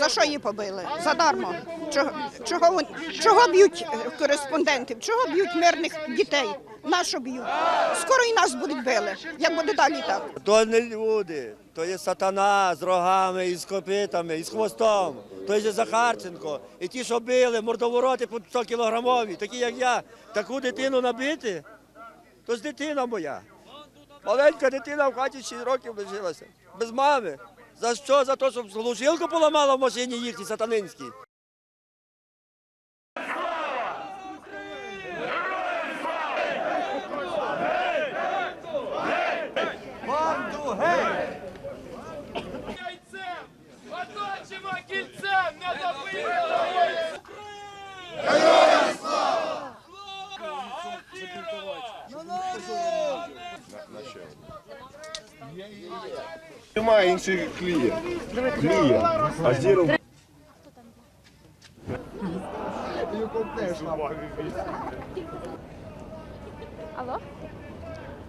За що її побили? Задармо. Чого, чого, чого б'ють е, кореспондентів? Чого б'ють мирних дітей? Нащо б'ють? Скоро і нас будуть били, як буде далі так. То не люди, то є сатана з рогами, і з копитами, і з хвостом. То є Захарченко. І ті, що били, мордовороти по 100 кілограмові, такі як я, таку дитину набити, то ж дитина моя. Маленька дитина в хаті 6 років лишилася. Без мами. За що? За те, щоб глушилку поламала в машині їхній сатанинській. Яйцем! Оточимо кільцем! Немає інших клія. Клія. А зіром Алло?